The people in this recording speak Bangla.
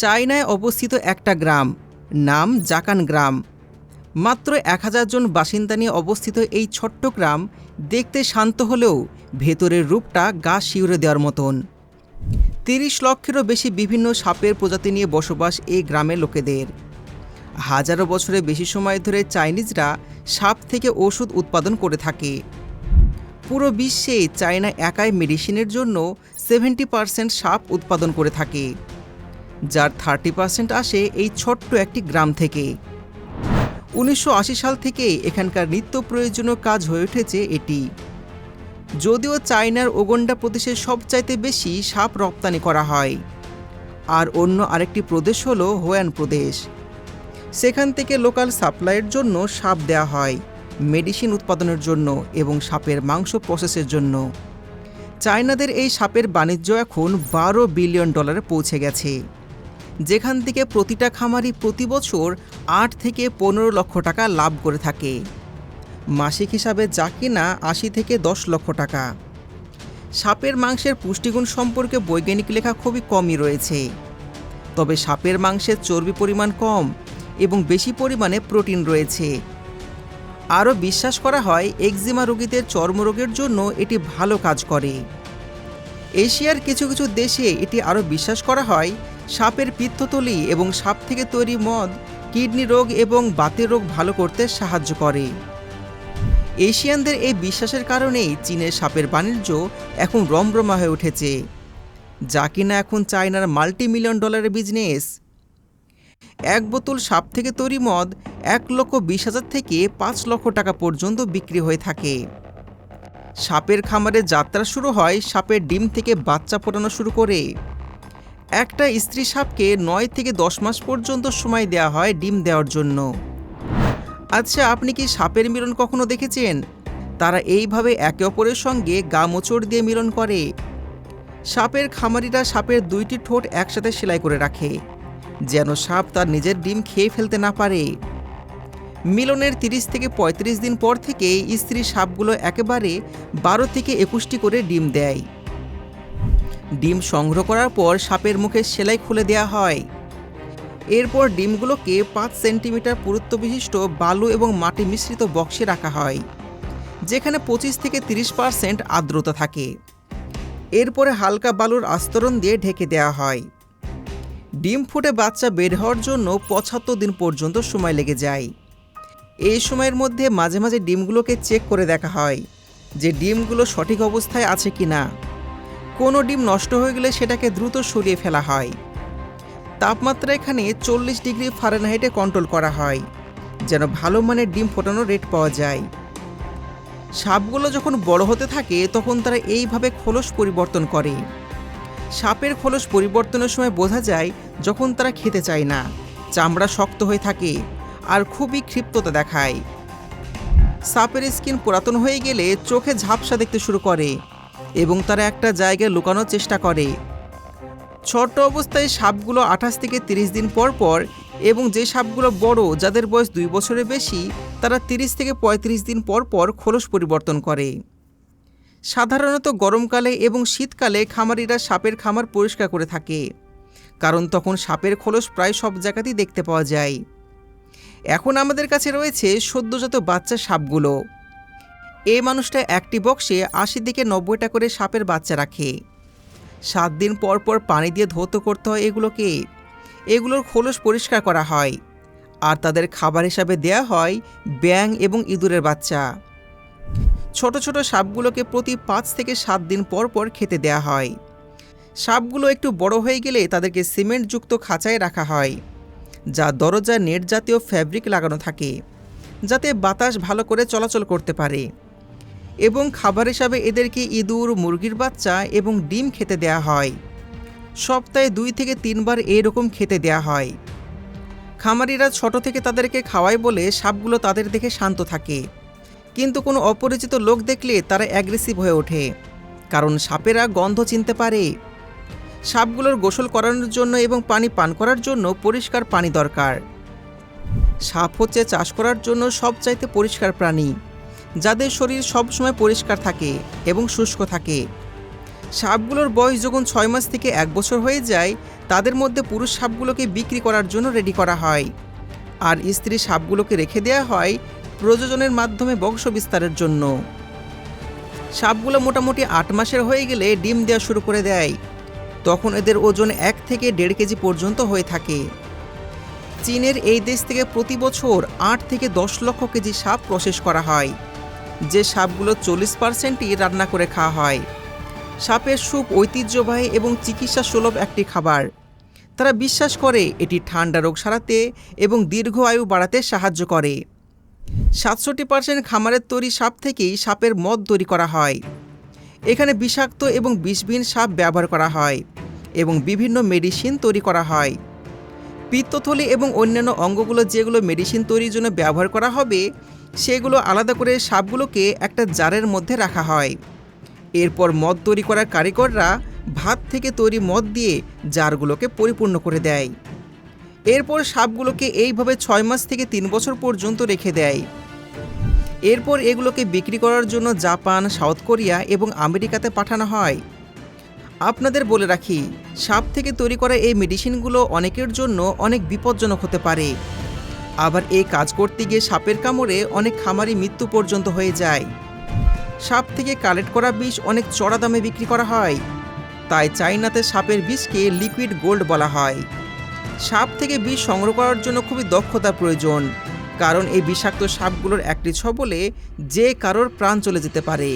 চায়নায় অবস্থিত একটা গ্রাম, নাম জাকান গ্রাম। মাত্র এক হাজার জন বাসিন্দা নিয়ে অবস্থিত এই ছোট্ট গ্রাম দেখতে শান্ত হলেও ভেতরের রূপটা গা শিউরে দেওয়ার মতন। তিরিশ লক্ষেরও বেশি বিভিন্ন সাপের প্রজাতি নিয়ে বসবাস এই গ্রামের লোকেদের। হাজারো বছরের বেশি সময় ধরে চাইনিজরা সাপ থেকে ওষুধ উৎপাদন করে থাকে। পুরো বিশ্বে চায়না একাই মেডিসিনের জন্য সেভেন্টি পার্সেন্ট সাপ উৎপাদন করে থাকে। যার থার্টি পার্সেন্ট আসে এই ছোট্ট একটি গ্রাম থেকে। উনিশশো আশি সাল থেকে এখানকার নিত্য প্রয়োজনীয় কাজ হয়ে উঠেছে এটি। যদিও চায়নার ওগন্ডা প্রদেশে সবচাইতে বেশি সাপ রপ্তানি করা হয়। আর অন্য আরেকটি প্রদেশ হল হোয়ান প্রদেশ। সেখান থেকে লোকাল সাপ্লাইয়ের জন্য সাপ দেওয়া হয়, মেডিসিন উৎপাদনের জন্য এবং সাপের মাংস প্রসেসের জন্য। চায়নাদের এই সাপের বাণিজ্য এখন বারো বিলিয়ন ডলারে পৌঁছে গেছে। যেখান থেকে প্রতিটা খামারি প্রতি বছর আট থেকে পনেরো লক্ষ টাকা লাভ করে থাকে। মাসিক হিসাবে যা কিনা আশি থেকে দশ লক্ষ টাকা। সাপের মাংসের পুষ্টিগুণ সম্পর্কে বৈজ্ঞানিক লেখা খুবই কমই রয়েছে। তবে সাপের মাংসের চর্বি পরিমাণ কম এবং বেশি পরিমাণে প্রোটিন রয়েছে। আরও বিশ্বাস করা হয়, একজিমা রোগীদের চর্মরোগের জন্য এটি ভালো কাজ করে। এশিয়ার কিছু কিছু দেশে এটি আরও বিশ্বাস করা হয় সাপের পিত্ততলি এবং সাপ থেকে তৈরি মদ কিডনি রোগ এবং বাতের রোগ ভালো করতে সাহায্য করে। এশিয়ানদের এই বিশ্বাসের কারণেই চীনের সাপের বাণিজ্য এখন রমরমা হয়ে উঠেছে। যা কিনা এখন চায়নার মাল্টি মিলিয়ন ডলারের বিজনেস। এক বোতল সাপ থেকে তৈরি মদ এক লক্ষ বিশ হাজার থেকে পাঁচ লক্ষ টাকা পর্যন্ত বিক্রি হয়ে থাকে। সাপের খামারে যাত্রা শুরু হয় সাপের ডিম থেকে বাচ্চা ফোটানো শুরু করে। একটা স্ত্রী সাপকে নয় থেকে দশ মাস পর্যন্ত সময় দেওয়া হয় ডিম দেওয়ার জন্য। আচ্ছা আপনি কি সাপের মিলন কখনো দেখেছেন? তারা এইভাবে একে অপরের সঙ্গে গা মোচড় দিয়ে মিলন করে। সাপের খামারিরা সাপের দুইটি ঠোঁট একসাথে সেলাই করে রাখে, যেন সাপ তার নিজের ডিম খেয়ে ফেলতে না পারে। মিলনের তিরিশ থেকে ৩৫ দিন পর থেকে স্ত্রী সাপগুলো একেবারে বারো থেকে একুশটি করে ডিম দেয়। ডিম সংগ্রহ করার পর সাপের মুখে সেলাই খুলে দেওয়া হয়। এরপর ডিমগুলোকে পাঁচ সেন্টিমিটার পুরুত্ব বিশিষ্ট বালু এবং মাটি মিশ্রিত বক্সে রাখা হয়, যেখানে পঁচিশ থেকে তিরিশ পার্সেন্ট আর্দ্রতা থাকে। এরপরে হালকা বালুর আস্তরণ দিয়ে ঢেকে দেওয়া হয়। ডিম ফুটে বাচ্চা বের হওয়ার জন্য পঁচাত্তর দিন পর্যন্ত সময় লেগে যায়। এই সময়ের মধ্যে মাঝে মাঝে ডিমগুলোকে চেক করে দেখা হয় যে ডিমগুলো সঠিক অবস্থায় আছে কি না কোনো ডিম নষ্ট হয়ে গেলে সেটাকে দ্রুত সরিয়ে ফেলা হয়। তাপমাত্রা এখানে চল্লিশ ডিগ্রি ফারেনহাইটে কন্ট্রোল করা হয়, যেন ভালো মানের ডিম ফোটানোর রেট পাওয়া যায়। সাপগুলো যখন বড় হতে থাকে, তখন তারা এইভাবে খোলস পরিবর্তন করে। সাপের খোলস পরিবর্তনের সময় বোঝা যায়, যখন তারা খেতে চায় না, চামড়া শক্ত হয়ে থাকে আর খুবই ক্ষিপ্ততা দেখায়। সাপের স্কিন পুরাতন হয়ে গেলে চোখে ঝাপসা দেখতে শুরু করে। এবং তারা একটা জায়গায় লুকানোর চেষ্টা করে। ছোট অবস্থায় সাপগুলো আঠাশ থেকে তিরিশ দিন পর পর এবং যে সাপগুলো বড়, যাদের বয়স দুই বছরের বেশি, তারা তিরিশ থেকে পঁয়ত্রিশ দিন পর পর খোলস পরিবর্তন করে। সাধারণত গরমকালে এবং শীতকালে খামারিরা সাপের খামার পরিষ্কার করে থাকে, কারণ তখন সাপের খোলস প্রায় সব জায়গাতেই দেখতে পাওয়া যায়। এখন আমাদের কাছে রয়েছে সদ্যজাত বাচ্চা সাপগুলো। এই মানুষটা একটি বক্সে আশি থেকে নব্বইটা করে সাপের বাচ্চা রাখে। সাত দিন পর পর পানি দিয়ে ধৌত করতে হয় এগুলোকে। এগুলোর খোলস পরিষ্কার করা হয়। আর তাদের খাবার হিসাবে দেয়া হয় ব্যাং এবং ইঁদুরের বাচ্চা। ছোট ছোট সাপগুলোকে প্রতি পাঁচ থেকে সাত দিন পর পর খেতে দেয়া হয়। সাপগুলো একটু বড় হয়ে গেলে তাদেরকে সিমেন্টযুক্ত খাঁচায় রাখা হয়, যা দরজা নেট জাতীয় ফ্যাব্রিক লাগানো থাকে, যাতে বাতাস ভালো করে চলাচল করতে পারে। এবং খাবার হিসাবে এদেরকে ইঁদুর, মুরগির বাচ্চা এবং ডিম খেতে দেয়া হয়। সপ্তাহে দুই থেকে তিনবার এরকম খেতে দেয়া হয়। খামারিরা ছোট থেকে তাদেরকে খাওয়ায় বলে সাপগুলো তাদের দেখে শান্ত থাকে। কিন্তু কোনো অপরিচিত লোক দেখলে তারা অ্যাগ্রেসিভ হয়ে ওঠে, কারণ সাপেরা গন্ধ চিনতে পারে। সাপগুলোর গোসল করানোর জন্য এবং পানি পান করার জন্য পরিষ্কার পানি দরকার। সাপ হচ্ছে চাষ করার জন্য সবচাইতে পরিষ্কার প্রাণী। যাদের শরীর সবসময় পরিষ্কার থাকে এবং শুষ্ক থাকে। সাপগুলোর বয়স যখন ছয় মাস থেকে এক বছর হয়ে যায়, তাদের মধ্যে পুরুষ সাপগুলোকে বিক্রি করার জন্য রেডি করা হয়। আর স্ত্রী সাপগুলোকে রেখে দেওয়া হয় প্রযোজনের মাধ্যমে বংশ বিস্তারের জন্য। সাপগুলো মোটামুটি আট মাসের হয়ে গেলে ডিম দেওয়া শুরু করে দেয়। তখন এদের ওজন এক থেকে দেড় কেজি পর্যন্ত হয়ে থাকে। চীনের এই দেশ থেকে প্রতি বছর আট থেকে দশ লক্ষ কেজি সাপ প্রসেস করা হয়। যে সাপগুলো চল্লিশ পার্সেন্টই রান্না করে খাওয়া হয়। সাপের স্যুপ ঐতিহ্যবাহী এবং চিকিৎসা সুলভ একটি খাবার। তারা বিশ্বাস করে এটি ঠান্ডা রোগ সারাতে এবং দীর্ঘ আয়ু বাড়াতে সাহায্য করে। সাতষট্টি পার্সেন্ট খামারের তৈরি সাপ থেকেই সাপের মদ তৈরি করা হয়। এখানে বিষাক্ত এবং বিষবিহীন সাপ ব্যবহার করা হয় এবং বিভিন্ন মেডিসিন তৈরি করা হয়। পিত্তথলি এবং অন্যান্য অঙ্গগুলো যেগুলো মেডিসিন তৈরির জন্য ব্যবহার করা হবে সেগুলো আলাদা করে সাপগুলোকে একটা জারের মধ্যে রাখা হয়। এরপর মদ তৈরি করার কারিগররা ভাত থেকে তৈরি মদ দিয়ে জারগুলোকে পরিপূর্ণ করে দেয়। এরপর সাপগুলোকে এইভাবে ছয় মাস থেকে তিন বছর পর্যন্ত রেখে দেয়। এরপর এগুলোকে বিক্রি করার জন্য জাপান, সাউথ কোরিয়া এবং আমেরিকাতে পাঠানো হয়। আপনাদের বলে রাখি, সাপ থেকে তৈরি করা এই মেডিসিনগুলো অনেকের জন্য অনেক বিপজ্জনক হতে পারে। আবার এই কাজ করতে গিয়ে সাপের কামড়ে অনেক খামারি মৃত্যু পর্যন্ত হয়ে যায়। সাপ থেকে কালেক্ট করা বিষ অনেক চড়া দামে বিক্রি করা হয়। তাই চাইনাতে সাপের বিষকে লিকুইড গোল্ড বলা হয়। সাপ থেকে বিষ সংগ্রহ করার জন্য খুবই দক্ষতার প্রয়োজন, কারণ এই বিষাক্ত সাপগুলোর একটি ছবলে যে কারোর প্রাণ চলে যেতে পারে।